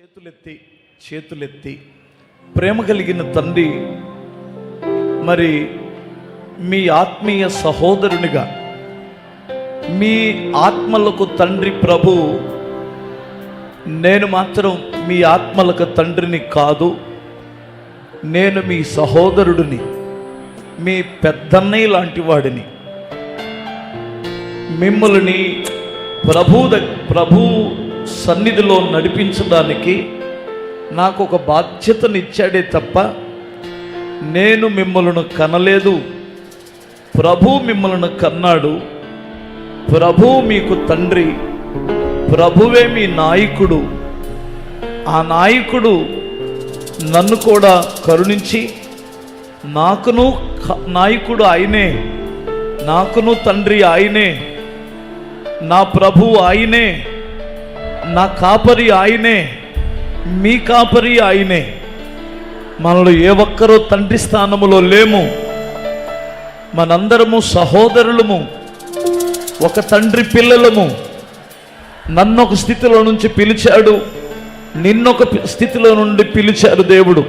చేతులెత్తి చేతులెత్తి ప్రేమ కలిగిన తండ్రి మరి మీ ఆత్మీయ సహోదరునిగా మీ ఆత్మలకు తండ్రి ప్రభు నేను మాత్రం మీ ఆత్మలకు తండ్రిని కాదు నేను మీ సహోదరుడిని మీ పెద్దన్నయ్య లాంటి వాడిని. మిమ్మల్ని ప్రభు ప్రభు సన్నిధిలో నడిపించడానికి నాకు ఒక బాధ్యతనిచ్చాడే తప్ప నేను మిమ్మల్ని కనలేదు. ప్రభు మిమ్మల్ని కన్నాడు. ప్రభు మీకు తండ్రి. ప్రభువే మీ నాయకుడు. ఆ నాయకుడు నన్ను కూడా కరుణించి నాకును నాయకుడు ఆయనే. నాకును తండ్రి ఆయనే. నా ప్రభు ఆయనే. నా కాపరి ఆయనే మీ కాపరి ఆయనే. మనలో ఏ ఒక్కరూ తండ్రి స్థానములో లేము. మనందరము సహోదరులము ఒక తండ్రి పిల్లలము. నన్ను ఒక స్థితిలో నుంచి పిలిచాడు నిన్నొక స్థితిలో నుండి పిలిచాడు దేవుడు.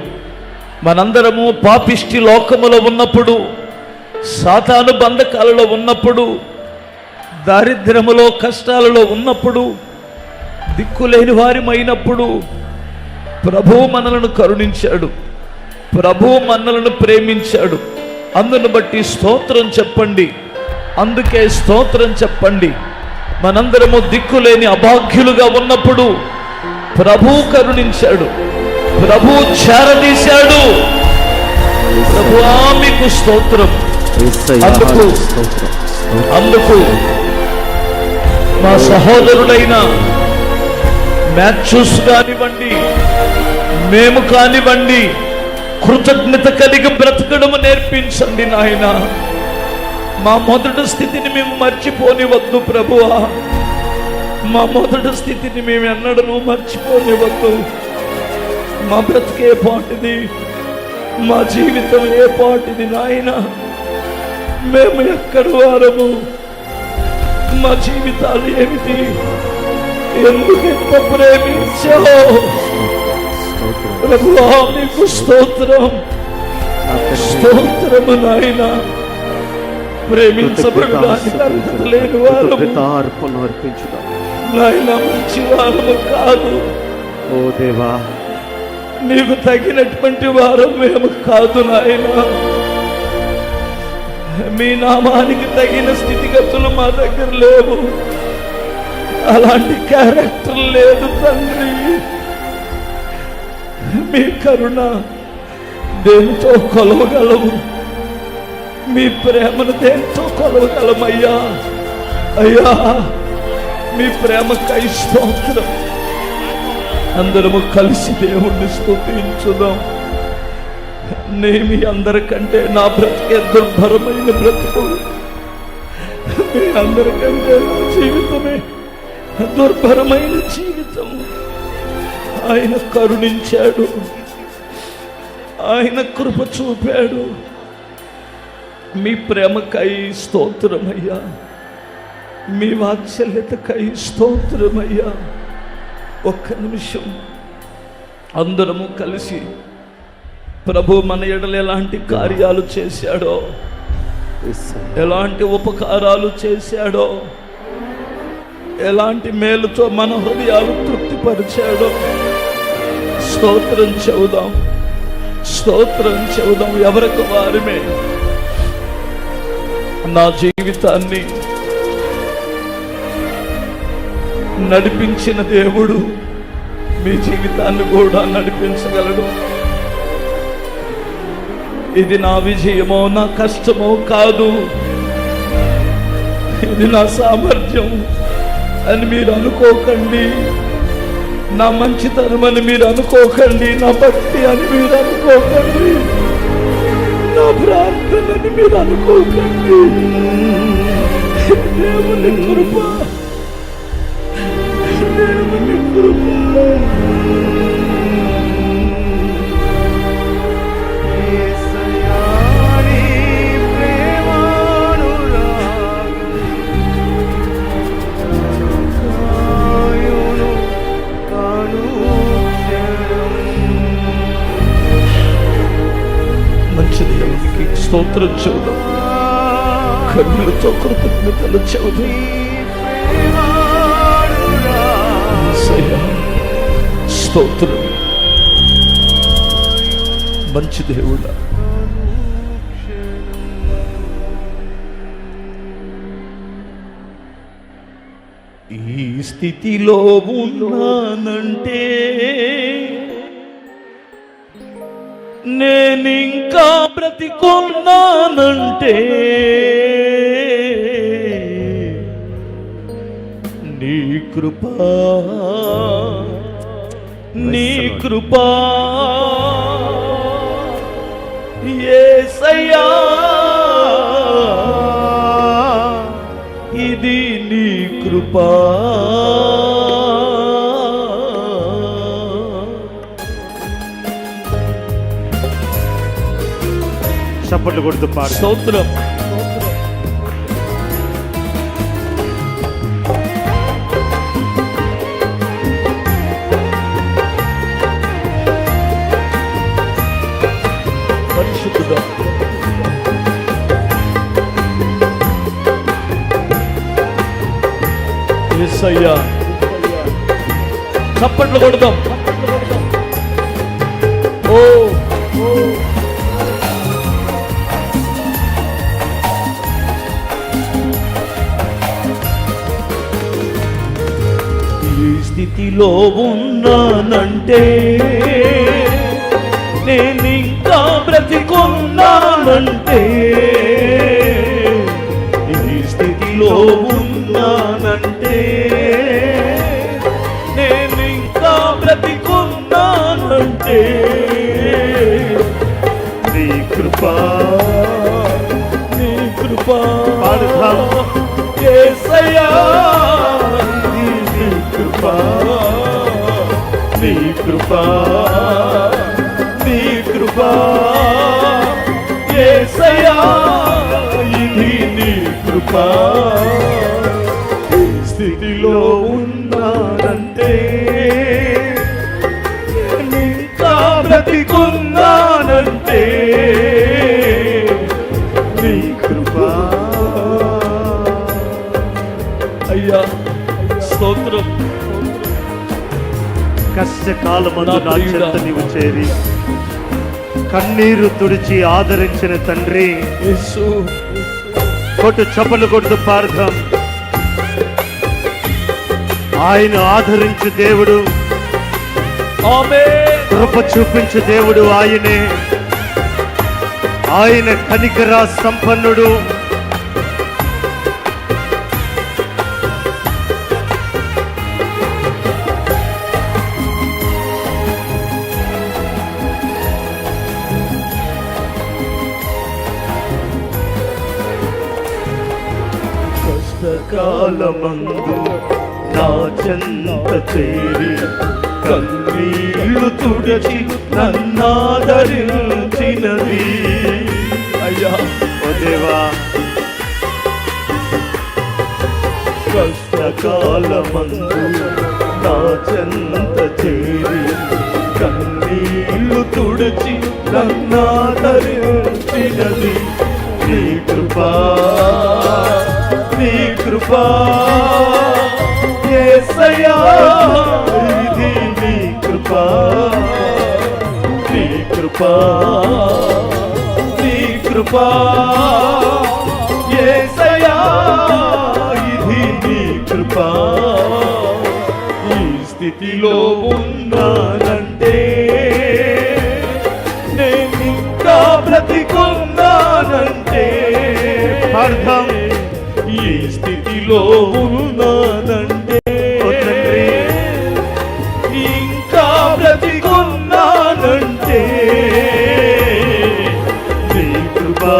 మనందరము పాపిష్టి లోకములో ఉన్నప్పుడు సాతాను బంధకాలలో ఉన్నప్పుడు దారిద్ర్యములో కష్టాలలో ఉన్నప్పుడు దిక్కులేని వారిమైనప్పుడు ప్రభు మనలను కరుణించాడు. ప్రభు మనలను ప్రేమించాడు. అందును బట్టి స్తోత్రం చెప్పండి. అందుకే స్తోత్రం చెప్పండి. మనందరము దిక్కులేని అభాగ్యులుగా ఉన్నప్పుడు ప్రభు కరుణించాడు. ప్రభు చేరదీశాడు. ప్రభు మీకు స్తోత్రం. అందుకు. అందుకు మా సహోదరుడైన మ్యాథ్యూస్ కానివ్వండి మేము కానివ్వండి కృతజ్ఞత కలిగి బ్రతకడము నేర్పించండి నాయన. మా మొదటి స్థితిని మేము మర్చిపోనివద్దు ప్రభువా. మా మొదటి స్థితిని మేము ఎన్నడూ మర్చిపోనివద్దు. మా బ్రతికే పాటిది మా జీవితం ఏ పాటిది నాయన. మేము ఎక్కడి వారము? మా జీవితాలు ఏమిటి? ఎందుకు ఎంత ప్రేమించావు. ప్రభువా నీకు స్తోత్రం. స్తోత్రము నాయన. ప్రేమించబడడానికి అర్హత లేని వారము. కృతజ్ఞతార్పణ అర్పించుదాం. నాయన మంచి వారము కాదు. ఓ దేవా. నీకు తగినటువంటి వారం మేము కాదు నాయన. మీ నామానికి తగిన స్థితిగతులు మా దగ్గర లేవు. అలాంటి క్యారెక్టర్ లేదు తండ్రి. మీ కరుణ దేనితో కొలవగలము మీ ప్రేమను దేనితో కొలవగలమయ్యా? అయ్యా మీ ప్రేమకై స్తోత్రం అందరము కలిసి దేవుణ్ణి స్థుతించుదాం నేమి అందరికంటే నా బ్రతికే దుర్భరమైన బ్రతుకు మీ అందరికంటే నా జీవితమే దుర్భరమైన జీవితం. ఆయన కరుణించాడు. ఆయన కృప చూపాడు. మీ ప్రేమకై స్తోత్రమయ్యా. మీ వాత్సల్యతకై స్తోత్రమయ్యా. ఒక్క నిమిషం. అందరము కలిసి ప్రభు మన ఎడలు ఎలాంటి కార్యాలు చేశాడో ఎలాంటి ఉపకారాలు చేశాడో ఎలాంటి మేలుతో మన హృదయాలు తృప్తిపరిచాడో స్తోత్రం చెబుదాం. స్తోత్రం చెబుదాం. ఎవరికి వారిమే నా జీవితాన్ని నడిపించిన దేవుడు మీ జీవితాన్ని కూడా నడిపించగలడు. ఇది నా విజయమో నా కష్టమో కాదు. ఇది నా సామర్థ్యం అని మీరు అనుకోకండి. నా మంచితనం అని మీరు అనుకోకండి. నా భక్తి అని మీరు అనుకోకండి. నా ప్రార్థన అని మీరు అనుకోకండి. దేవుని కృప దేవుని కృప. స్తోత్రం చెబుదాం. కన్నులతో కృతజ్ఞతలు చెబుదాం. స్తోత్రం. మంచి దేవుడా. ఈ స్థితిలో ఉన్నానంటే నేనింకా బ్రతికున్నానంటే నీ కృపా నీ కృపా యేసయ్యా ఇది నీ కృపా. చప్పట్లు కొడుతూ పాడు. స్తోత్రం. పరిశుద్ధుడా. చప్పట్లు కొడదాం. ఓ స్థితిలో ఉన్నానంటే నేనింకా బ్రతికున్నానంటే ఈ స్థితిలో ఉన్నానంటే నేనింకా బ్రతికున్నానంటే నీ కృపా నీ కృపా పాడుదాం. కృపా నీ కృపా. యేసయ్యా, ఇది నీ కృపా. స్థితిలో కష్టకాలమందు నా. చెంత నీవు చేరి కన్నీరు తుడిచి ఆదరించిన తండ్రి. కొట్టు చప్పలు కొడుతూ పార్థం. ఆయన ఆదరించు దేవుడు. కృప చూపించు దేవుడు ఆయనే. ఆయన కనికరా సంపన్నుడు. కాలమందు నా చెంత చేరి కన్నీళ్ళు తుడచి నన్నాదరించినది. అయ్యా ఓ దేవా. కష్టకాలమందు నా చెంత చేరి కన్నీళ్ళు తుడచి నన్నాదరించినది. నీ కృపా. నీ కృపా. యేసయ్యా ఇది నీ కృపా. నీ కృపా. నీ కృపా. యేసయ్యా ఇది నీ కృపా. ఈ స్థితిలో ఉన్నానంటే నేను ఇంకా బ్రతికున్నానంటే. అర్థం. స్థితిలో ఉన్నానంటే. ఇంకా బ్రతికున్నానంటే నీ కృపా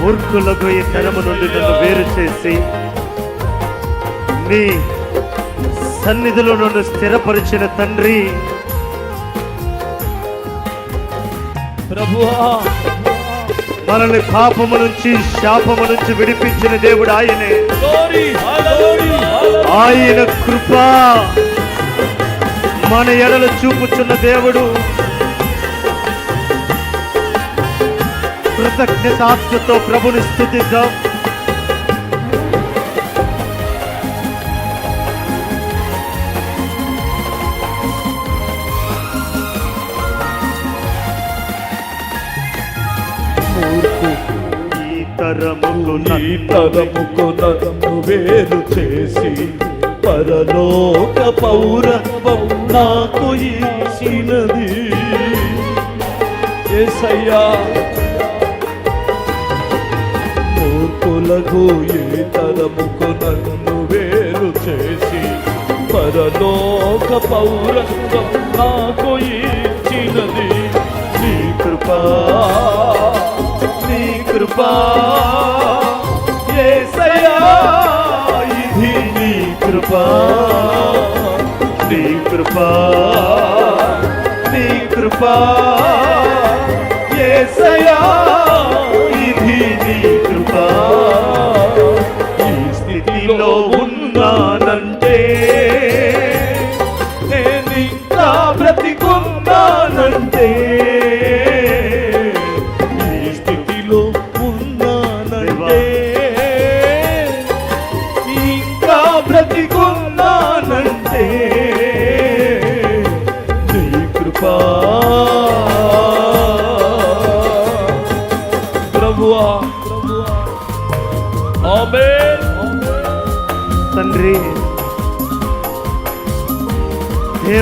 మూర్ఖులకు ఈ తరము నుండి నన్ను వేరు చేసి నీ సన్నిధిలో నన్ను స్థిరపరిచిన తండ్రి. ప్రభువా మనల్ని పాపము నుంచి శాపము నుంచి విడిపించిన దేవుడు ఆయనే. ఆయన కృప మన ఎడల చూపుచున్న దేవుడు. కృతజ్ఞతాత్మతో ప్రభుని స్థుతిద్దాం. ఈ నీ ఈ తరముకు నరము వేరు చేసి పరలోక పౌరత్వం నాకు ఇచ్చినది ఏసయ్యా మూర్ఖులకు ఏ తరముకు నన్ను వేరు చేసి పరలోక పౌరత్వం నాకు ఇచ్చినది నీ కృపా నీ కృపా యేసయ్యా ఇది నీ కృపా నీ కృపా నీ కృపా యేసయ్యా ఇది నీ కృపా ఈ స్థితిలో ఉన్నానంటే నేను ఇంకా బ్రతికున్నానంటే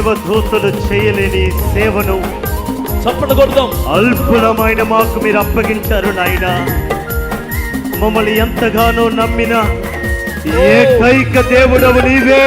దేవదూతలు చేయలేని సేవను చప్పట కొడదాం. అల్పులమైన మాకు మీరు అప్పగించారు నాయన. మమ్మల్ని ఎంతగానో నమ్మిన ఏకైక దేవుడవు నీవే.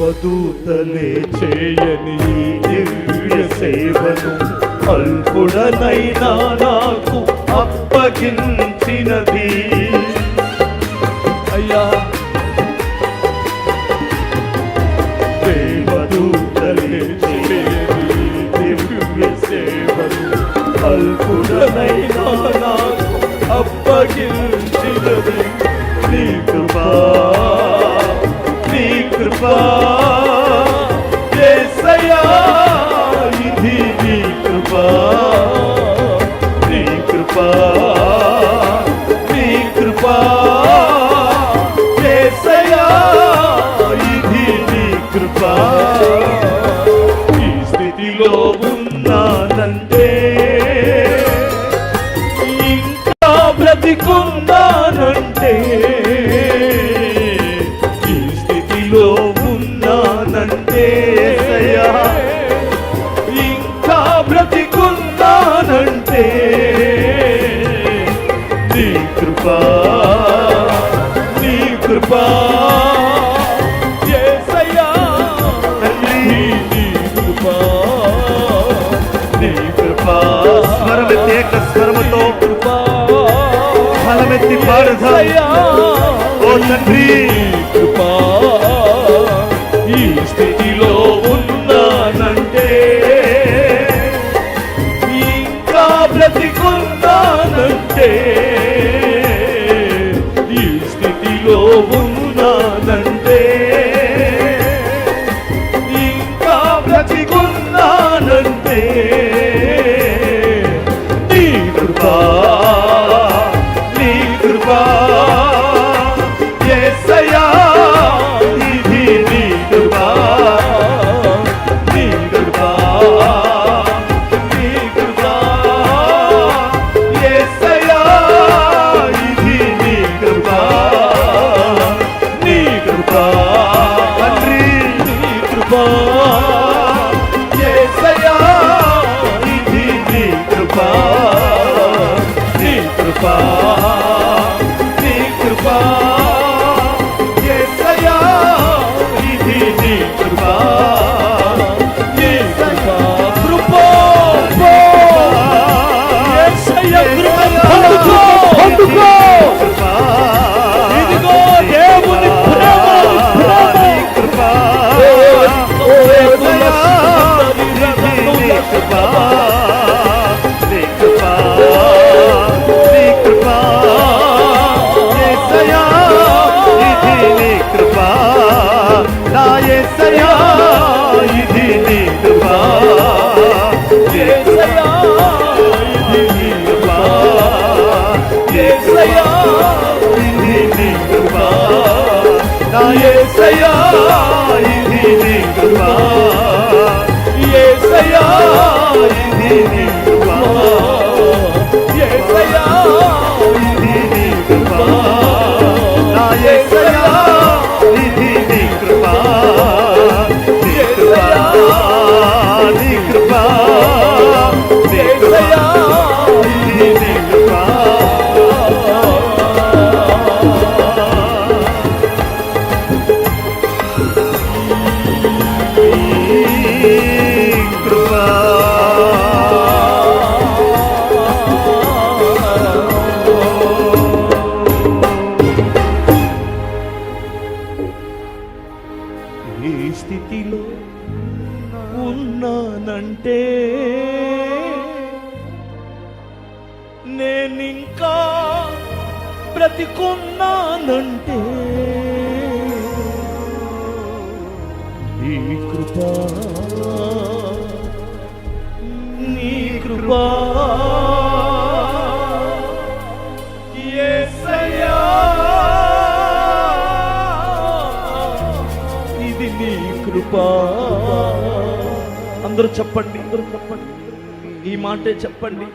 దేవదూతలే చేయని దివ్య సేవను అల్పుడనైనా నాకు అప్పగించినది. అయ్యా దేవదూతలే చేయని దివ్య సేవను అల్పుడనైనా నాకు అప్పగించినది ఓ తండ్రి కృపా ఈ స్థితిలో ఉన్నానంటే 呀。అందరూ చెప్పండి. అందరూ చెప్పండి ఈ మాటే చెప్పండి.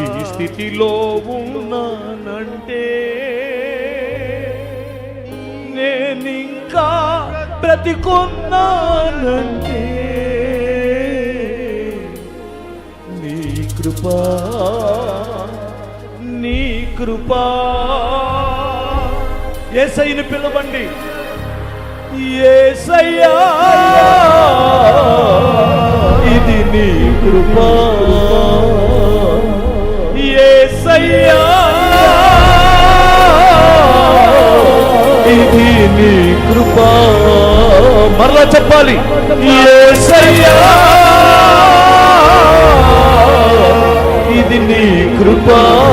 ఈ స్థితిలో ఉన్నానంటే నేనింకా బ్రతికున్నానంటే నీ కృపా నీ కృపా. ఏసైని పిలవండి. ఏసయ్యా. ఇది నీ కృపా. ఏసయ్యా. ఇది నీ కృపా. మరలా చెప్పాలి. ఏసయ్యా. ఇది నీ కృపా.